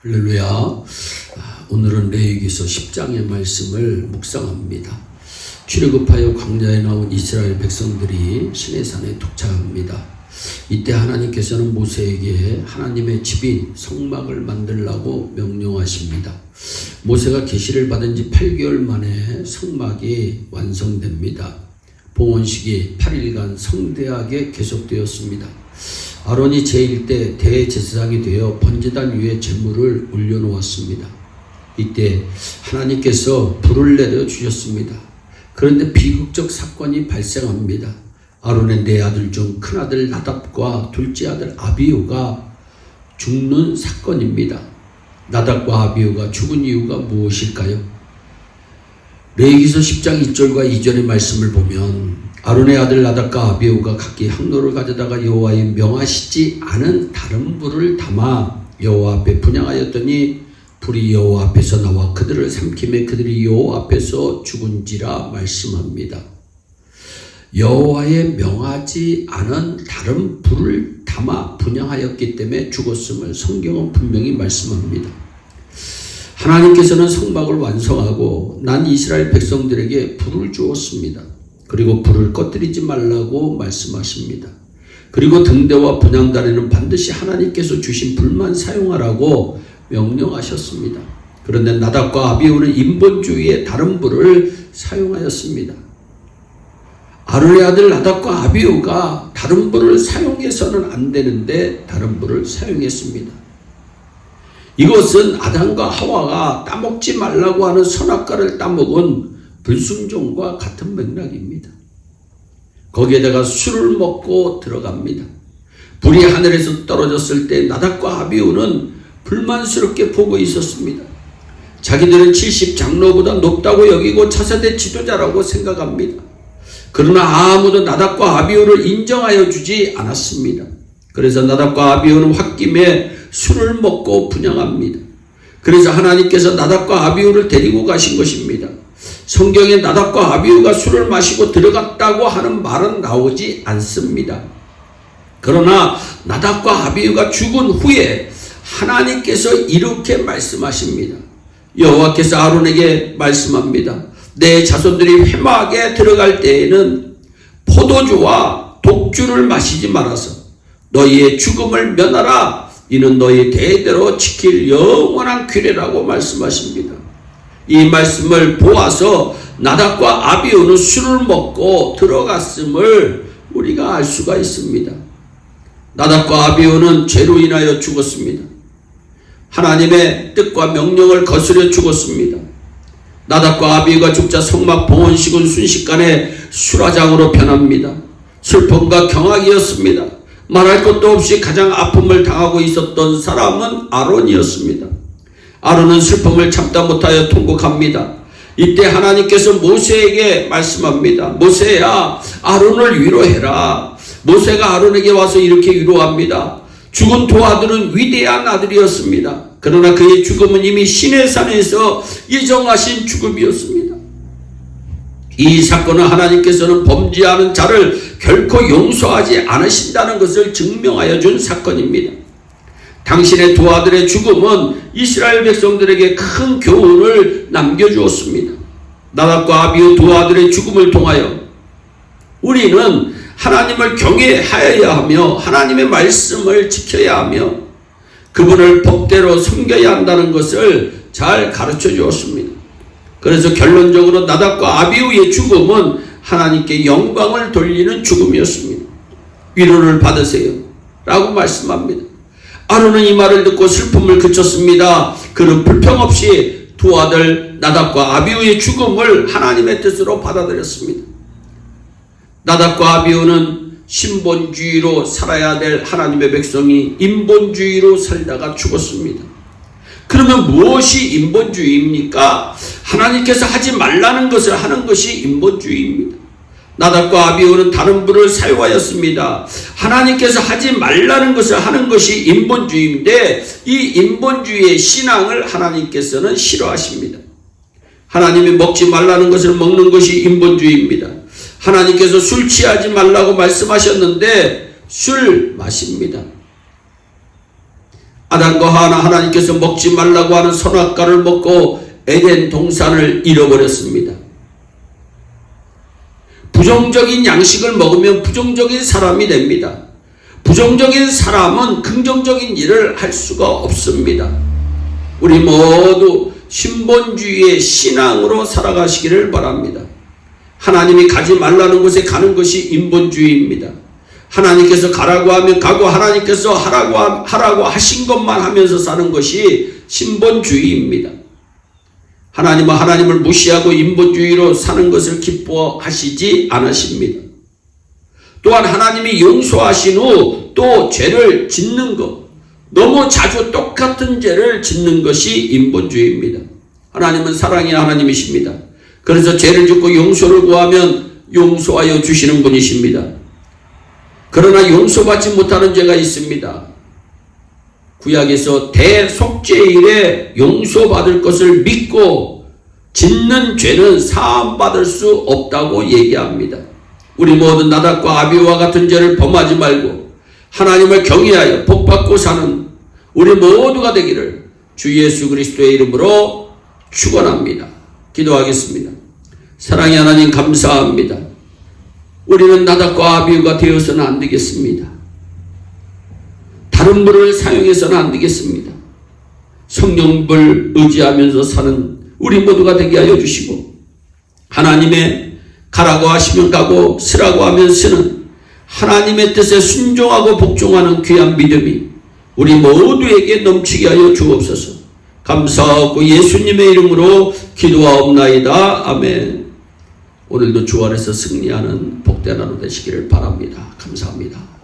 할렐루야. 아, 오늘은 레위기서 10장의 말씀을 묵상합니다. 출애굽하여 광야에 나온 이스라엘 백성들이 시내산에 도착합니다. 이때 하나님께서는 모세에게 하나님의 집인 성막을 만들라고 명령하십니다. 모세가 계시를 받은 지 8개월 만에 성막이 완성됩니다. 봉헌식이 8일간 성대하게 계속되었습니다. 아론이 제1 때 대제사장이 되어 번제단 위에 제물을 올려놓았습니다. 이때 하나님께서 불을 내려 주셨습니다. 그런데 비극적 사건이 발생합니다. 아론의 네 아들 중 큰아들 나답과 둘째 아들 아비우가 죽는 사건입니다. 나답과 아비우가 죽은 이유가 무엇일까요? 레이기서 10장 1절과 2절의 말씀을 보면 아론의 아들 나답과 아비우가 각기 항로를 가져다가 여호와의 명하시지 않은 다른 불을 담아 여호와 앞에 분양하였더니 불이 여호와 앞에서 나와 그들을 삼킴에 그들이 여호와 앞에서 죽은지라 말씀합니다. 여호와의 명하지 않은 다른 불을 담아 분양하였기 때문에 죽었음을 성경은 분명히 말씀합니다. 하나님께서는 성막을 완성하고 난 이스라엘 백성들에게 불을 주었습니다. 그리고 불을 꺼뜨리지 말라고 말씀하십니다. 그리고 등대와 분양단에는 반드시 하나님께서 주신 불만 사용하라고 명령하셨습니다. 그런데 나답과 아비우는 인본주의의 다른 불을 사용하였습니다. 아론의 아들 나답과 아비우가 다른 불을 사용해서는 안 되는데 다른 불을 사용했습니다. 이것은 아담과 하와가 따먹지 말라고 하는 선악과를 따먹은 불순종과 같은 맥락입니다. 거기에다가 술을 먹고 들어갑니다. 불이 하늘에서 떨어졌을 때 나답과 아비우는 불만스럽게 보고 있었습니다. 자기들은 70 장로보다 높다고 여기고 차세대 지도자라고 생각합니다. 그러나 아무도 나답과 아비우를 인정하여 주지 않았습니다. 그래서 나답과 아비우는 홧김에 술을 먹고 분양합니다. 그래서 하나님께서 나답과 아비우를 데리고 가신 것입니다. 성경에 나답과 아비우가 술을 마시고 들어갔다고 하는 말은 나오지 않습니다. 그러나 나답과 아비우가 죽은 후에 하나님께서 이렇게 말씀하십니다. 여호와께서 아론에게 말씀합니다. 내 자손들이 회막에 들어갈 때에는 포도주와 독주를 마시지 말아서 너희의 죽음을 면하라. 이는 너희 대대로 지킬 영원한 규례라고 말씀하십니다. 이 말씀을 보아서 나답과 아비오는 술을 먹고 들어갔음을 우리가 알 수가 있습니다. 나답과 아비오는 죄로 인하여 죽었습니다. 하나님의 뜻과 명령을 거스려 죽었습니다. 나답과 아비가 죽자 성막 봉헌식은 순식간에 수라장으로 변합니다. 슬픔과 경악이었습니다. 말할 것도 없이 가장 아픔을 당하고 있었던 사람은 아론이었습니다. 아론은 슬픔을 참다 못하여 통곡합니다. 이때 하나님께서 모세에게 말씀합니다. 모세야, 아론을 위로해라. 모세가 아론에게 와서 이렇게 위로합니다. 죽은 두 아들은 위대한 아들이었습니다. 그러나 그의 죽음은 이미 신의 산에서 예정하신 죽음이었습니다. 이 사건은 하나님께서는 범죄하는 자를 결코 용서하지 않으신다는 것을 증명하여 준 사건입니다. 당신의 두 아들의 죽음은 이스라엘 백성들에게 큰 교훈을 남겨주었습니다. 나답과 아비의 두 아들의 죽음을 통하여 우리는 하나님을 경외하여야 하며 하나님의 말씀을 지켜야 하며 그분을 법대로 섬겨야 한다는 것을 잘 가르쳐 주었습니다. 그래서 결론적으로 나답과 아비우의 죽음은 하나님께 영광을 돌리는 죽음이었습니다. 위로를 받으세요. 라고 말씀합니다. 아론은 이 말을 듣고 슬픔을 그쳤습니다. 그는 불평 없이 두 아들 나답과 아비우의 죽음을 하나님의 뜻으로 받아들였습니다. 나답과 아비우는 신본주의로 살아야 될 하나님의 백성이 인본주의로 살다가 죽었습니다. 그러면 무엇이 인본주의입니까? 하나님께서 하지 말라는 것을 하는 것이 인본주의입니다. 나답과 아비오는 다른 불을 사용하였습니다. 하나님께서 하지 말라는 것을 하는 것이 인본주의인데 이 인본주의의 신앙을 하나님께서는 싫어하십니다. 하나님이 먹지 말라는 것을 먹는 것이 인본주의입니다. 하나님께서 술 취하지 말라고 말씀하셨는데 술 마십니다. 아담과 하나 하나님께서 먹지 말라고 하는 선악과를 먹고 에덴 동산을 잃어버렸습니다. 부정적인 양식을 먹으면 부정적인 사람이 됩니다. 부정적인 사람은 긍정적인 일을 할 수가 없습니다. 우리 모두 신본주의의 신앙으로 살아가시기를 바랍니다. 하나님이 가지 말라는 곳에 가는 것이 인본주의입니다. 하나님께서 가라고 하면 가고 하나님께서 하라고 하신 것만 하면서 사는 것이 신본주의입니다. 하나님은 하나님을 무시하고 인본주의로 사는 것을 기뻐하시지 않으십니다. 또한 하나님이 용서하신 후 또 죄를 짓는 것, 너무 자주 똑같은 죄를 짓는 것이 인본주의입니다. 하나님은 사랑의 하나님이십니다. 그래서 죄를 짓고 용서를 구하면 용서하여 주시는 분이십니다. 그러나 용서받지 못하는 죄가 있습니다. 구약에서 대속죄일에 용서받을 것을 믿고 짓는 죄는 사함받을 수 없다고 얘기합니다. 우리 모든 나답과 아비와 같은 죄를 범하지 말고 하나님을 경외하여 복받고 사는 우리 모두가 되기를 주 예수 그리스도의 이름으로 축원합니다. 기도하겠습니다. 사랑의 하나님 감사합니다. 우리는 나답과 아비가 되어서는 안 되겠습니다. 다른 분을 사용해서는 안 되겠습니다. 성령을 의지하면서 사는 우리 모두가 되게 하여 주시고 하나님의 가라고 하시면 가고 쓰라고 하면 쓰는 하나님의 뜻에 순종하고 복종하는 귀한 믿음이 우리 모두에게 넘치게 하여 주옵소서. 감사하고 예수님의 이름으로 기도하옵나이다. 아멘. 오늘도 주 안에서 승리하는 복된 하루 되시기를 바랍니다. 감사합니다.